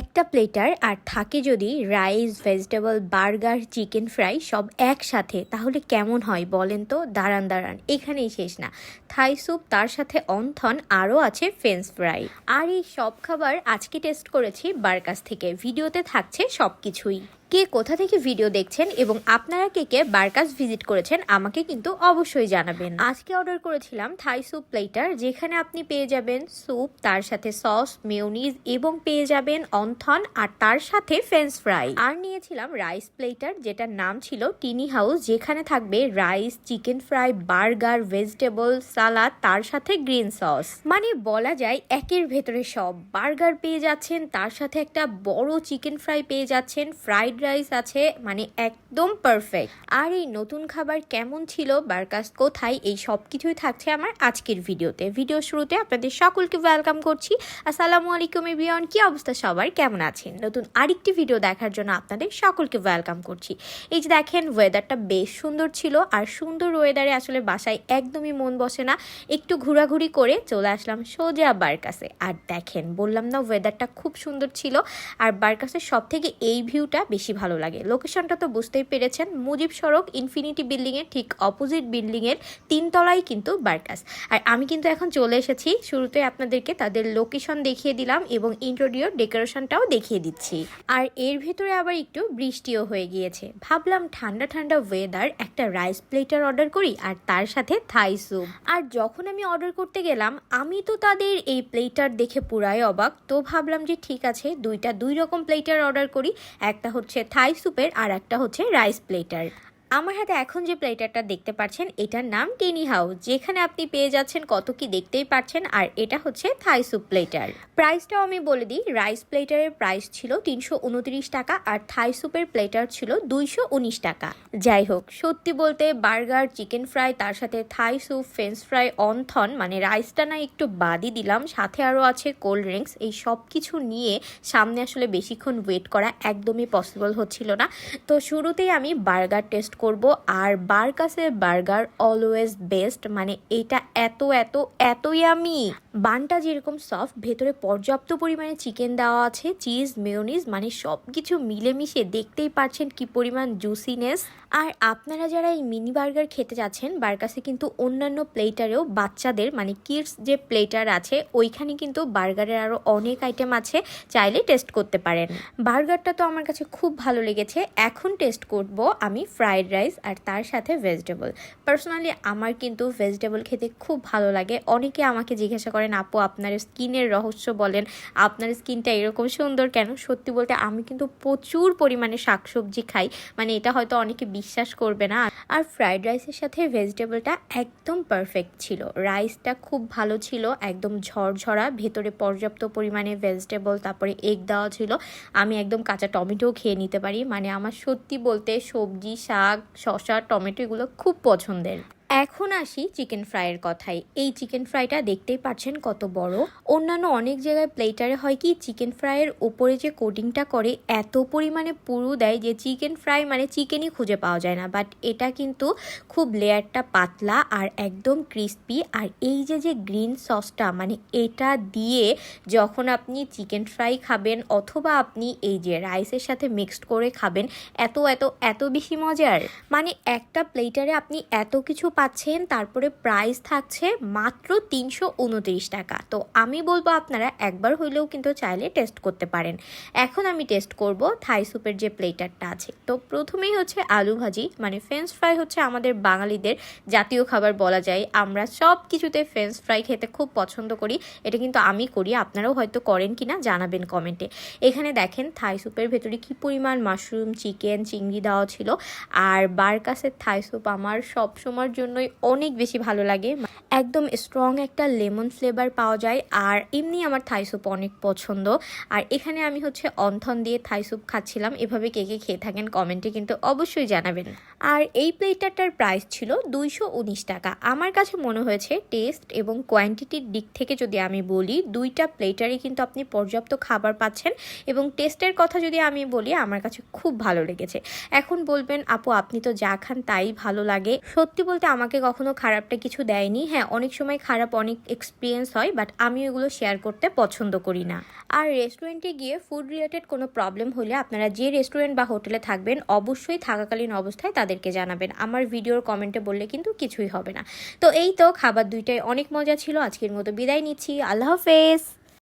একটা প্লেটার আর থাকে যদি rice, vegetable, burger, chicken fry সব একসাথে, তাহলে কেমন হয় বলেন তো? দাঁড়ান দাঁড়ান, এখানেই শেষ না। থাই স্যুপ, তার সাথে অন্থন, আরও আছে ফ্রেঞ্চ ফ্রাই। আর এই সব খাবার আজকে টেস্ট করেছি বার্গাস থেকে। ভিডিওতে থাকছে সব কিছুই কে কোথা থেকে ভিডিও দেখছেন এবং আপনারা কে কে বার্কাস ভিজিট করেছেন, আমাকে কিন্তু অবশ্যই জানাবেন। আজকে অর্ডার করেছিলাম থাই স্যুপ প্লেটার যেখানে আপনি পেয়ে যাবেন স্যুপ তার সাথে সস মেয়োনিজ এবং পেয়ে যাবেন অন্থন আর তার সাথে ফ্রেঞ্চ ফ্রাই আর নিয়েছিলাম রাইস প্লেটার যেটার নাম ছিল টিনি হাউস যেখানে থাকবে rice chicken fry burger vegetable salad তার সাথে গ্রিন সস মানে বলা যায় একের ভেতরে সব। বার্গার পেয়ে যাচ্ছেন, তার সাথে একটা বড় চিকেন ফ্রাই পেয়ে যাচ্ছেন ফ্রাইড রাইস আছে মানে একদম পারফেক্ট আর এই নতুন খাবার কেমন ছিল, বার্কাস কোথায়, এই সব কিছুই থাকছে আমার আজকের ভিডিওতে। ভিডিও শুরুতে আপনাদের সকলকে ওয়েলকাম করছি। আসসালামু আলাইকুম এভিয়ন কি অবস্থা সবার? কেমন আছেন? নতুন আরেকটি ভিডিও দেখার জন্য আপনাদের সকলকে ওয়েলকাম করছি। এই যে দেখেন ওয়েদারটা বেশ সুন্দর ছিল, আর সুন্দর ওয়েদারে আসলে বাসায় একদমই মন বসে না। একটু ঘোরাঘুরি করে চলে আসলাম সোজা বার্কাসে। আর দেখেন, বললাম না ওয়েদারটা খুব সুন্দর ছিল, আর বার্কাসের সব থেকে এই ভিউটা বেশি ভালো লাগে। লোকেশনটা তো বুঝতেই পেরেছেন, মুজিব সড়ক, ইনফিনিটি বিল্ডিংয়ের ঠিক অপোজিট বিল্ডিংয়ের তিনতলায় কিন্তু বার্কাস। আর আমি কিন্তু এখন চলে এসেছি, শুরুতে আপনাদেরকে তাদের লোকেশন দেখিয়ে দিলাম এবং ইন্টেরিয়র ডেকোরেশনটাও দেখিয়ে দিচ্ছি। আর এর ভেতরে আবার একটু বৃষ্টিও হয়ে গিয়েছে। ভাবলাম ঠান্ডা ঠান্ডা ওয়েদার একটা রাইস প্লেটার অর্ডার করি আর তার সাথে থাই স্যুপ আর যখন আমি অর্ডার করতে গেলাম, আমি তো তাদের এই প্লেটার দেখে পুরাই অবাক। তো ভাবলাম যে ঠিক আছে, দুইটা দুই রকম প্লেটার অর্ডার করি, একটা হচ্ছে থাই স্যুপের আর একটা হচ্ছে রাইস প্লেটার। আমার হাতে এখন যে প্লেটারটা দেখতে পাচ্ছেন, এটার নাম টেনি হাউস যেখানে আপনি পেয়ে যাচ্ছেন কত কি দেখতেই পাচ্ছেন, আর এটা হচ্ছে থাই স্যুপ প্লেটার। প্রাইসটাও আমি বলে দিই, রাইস প্লেটারের প্রাইস ছিল তিনশো উনত্রিশ টাকা, আর থাই স্যুপের প্লেটার ছিল দুইশো উনিশ টাকা। যাই হোক, সত্যি বলতে বার্গার, চিকেন ফ্রাই, তার সাথে Thai soup, French fry, wonton মানে রাইসটা না একটু বাদই দিলাম, সাথে আরও আছে কোল্ড ড্রিঙ্কস, এই সব কিছু নিয়ে সামনে আসলে বেশিক্ষণ ওয়েট করা একদমই পসিবল হচ্ছিল না। তো শুরুতেই আমি বার্গার টেস্ট করব। আর বার্কাসের বার্গার অলওয়েজ বেস্ট মানে এটা এত এত, এতই আমি। বানটা যেরকম সফট, ভেতরে পর্যাপ্ত পরিমাণে চিকেন দেওয়া আছে, চিজ, মেয়োনিজ মানে সব কিছু মিলেমিশে দেখতেই পাচ্ছেন কি পরিমাণ জুসিনেস। আর আপনারা যারা এই মিনি বার্গার খেতে যাচ্ছেন, বার্কাসে কিন্তু অন্যান্য প্লেটারেও বাচ্চাদের মানে কিডস যে প্লেটার আছে, ওইখানে কিন্তু বার্গারের আরও অনেক আইটেম আছে, চাইলে টেস্ট করতে পারেন। বার্গারটা তো আমার কাছে খুব ভালো লেগেছে। এখন টেস্ট করব আমি ফ্রাইড রাইস আর তার সাথে ভেজিটেবল পার্সোনালি আমার কিন্তু ভেজিটেবল খেতে খুব ভালো লাগে। অনেকে আমাকে জিজ্ঞাসা করেন, আপু, আপনার স্কিনের রহস্য বলেন, আপনার স্কিনটা এরকম সুন্দর কেন? সত্যি বলতে, আমি কিন্তু প্রচুর পরিমাণে শাকসবজি খাই। মানে এটা হয়তো অনেকে বিশ্বাস করবে না। আর ফ্রাইড রাইসের সাথে ভেজিটেবলটা একদম পারফেক্ট ছিল। রাইসটা খুব ভালো ছিল, একদম ঝরঝরা, ভেতরে পর্যাপ্ত পরিমাণে ভেজিটেবল তারপরে এগ দেওয়া ছিল। আমি একদম কাঁচা টমেটোও খেয়ে নিতে পারি। মানে আমার সত্যি বলতে সবজি, শাক শসা টমেটো এগুলো খুব পছন্দের। এখন আসি চিকেন ফ্রাইয়ের কথায়। এই চিকেন ফ্রাইটা দেখতেই পাচ্ছেন কত বড়। অন্যান্য অনেক জায়গায় প্লেটারে হয় কি চিকেন ফ্রাইয়ের ওপরে যে কোটিংটা করে, এত পরিমাণে পুরু দেয় যে চিকেন ফ্রাই মানে চিকেনই খুঁজে পাওয়া যায় না। বাট এটা কিন্তু খুব লেয়ারটা পাতলা আর একদম ক্রিস্পি আর এই যে যে গ্রিন সসটা মানে এটা দিয়ে যখন আপনি চিকেন ফ্রাই খাবেন অথবা আপনি এই যে রাইসের সাথে মিক্সড করে খাবেন, এত এত এত বেশি মজার। মানে একটা প্লেটারে আপনি এত কিছু পাচ্ছেন, তারপরে প্রাইস থাকছে মাত্র তিনশো উনত্রিশ টাকা। তো আমি বলব আপনারা একবার হইলেও কিন্তু চাইলে টেস্ট করতে পারেন। এখন আমি টেস্ট করব থাই স্যুপের যে প্লেটারটা আছে। তো প্রথমেই হচ্ছে আলু ভাজি মানে ফ্রেঞ্চ ফ্রাই হচ্ছে আমাদের বাঙালিদের জাতীয় খাবার বলা যায়। আমরা সব কিছুতে ফ্রেঞ্চ ফ্রাই খেতে খুব পছন্দ করি। এটা কিন্তু আমি করি, আপনারাও হয়তো করেন কি না জানাবেন কমেন্টে এখানে দেখেন থাই স্যুপের ভেতরে কি পরিমাণ মাশরুম চিকেন চিংড়ি দেওয়া ছিল। আর বারকাসের থাই স্যুপ আমার সব সময়ের জন্যই অনেক বেশি ভালো লাগে। একদম স্ট্রং একটা লেমন ফ্লেভার পাওয়া যায়। আর এমনি আমার থাই স্যুপ অনেক পছন্দ। আর এখানে আমি হচ্ছে অন্থন দিয়ে থাই স্যুপ খাচ্ছিলাম। এভাবে কে কে খেয়ে থাকেন কমেন্টে কিন্তু অবশ্যই জানাবেন। আর এই প্লেটারটার প্রাইস ছিল দুইশো উনিশ টাকা। আমার কাছে মনে হয়েছে টেস্ট এবং কোয়ান্টিটির দিক থেকে যদি আমি বলি, দুইটা প্লেটারই কিন্তু আপনি পর্যাপ্ত খাবার পাচ্ছেন। এবং টেস্টের কথা যদি আমি বলি, আমার কাছে খুব ভালো লেগেছে। এখন বলবেন, আপু, আপনি তো যা খান তাই ভালো লাগে। সত্যি বলতে আমাকে কখনো খারাপটা কিছু দেয়নি। হ্যাঁ অনেক সময় খারাপ অনেক এক্সপিরিয়েন্স হয় বাট আমি ওগুলো শেয়ার করতে পছন্দ করি না। আর রেস্টুরেন্টে গিয়ে ফুড রিলেটেড কোনো প্রবলেম হলে আপনারা যে রেস্টুরেন্ট বা হোটেলে থাকবেন, অবশ্যই থাকাকালীন অবস্থায় তাদেরকে জানাবেন। আমার ভিডিওর কমেন্টে বললে কিন্তু কিছুই হবে না। তো এই তো, খাবার দুইটাই অনেক মজা ছিল। আজকের মতো বিদায় নিচ্ছি। আল্লাহ হাফেজ!